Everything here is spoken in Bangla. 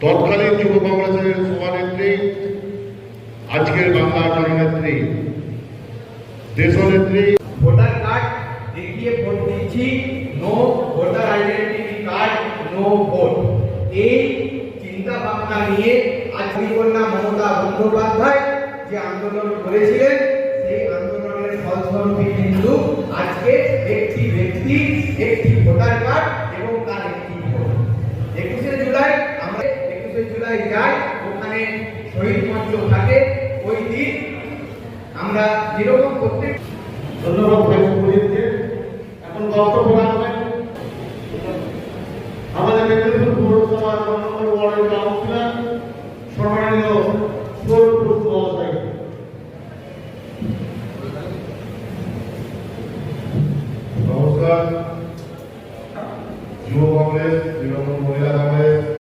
তৎকালীন যুব কংগ্রেসের সভানেত্রী, আজকের বাংলা জননেত্রী, দেশনেত্রী। ভোটার কার্ড দেখিয়ে ভোট দিচ্ছি no voter identity card no vote এই চিন্তা ভাবনা নিয়ে আজ মমতা বন্দ্যোপাধ্যায় যে আন্দোলন করেছিলেন জায়গায় যাই ওখানে শহীদ মঞ্চ থাকে ওই দিন আমরা যেরকম করতে ধন্যবাদ এখন আমাদের মেদিনীপুর নম্বর ওয়ার্ডের নমস্কার। যুব কংগ্রেস তৃণমূল মহিলা কংগ্রেস।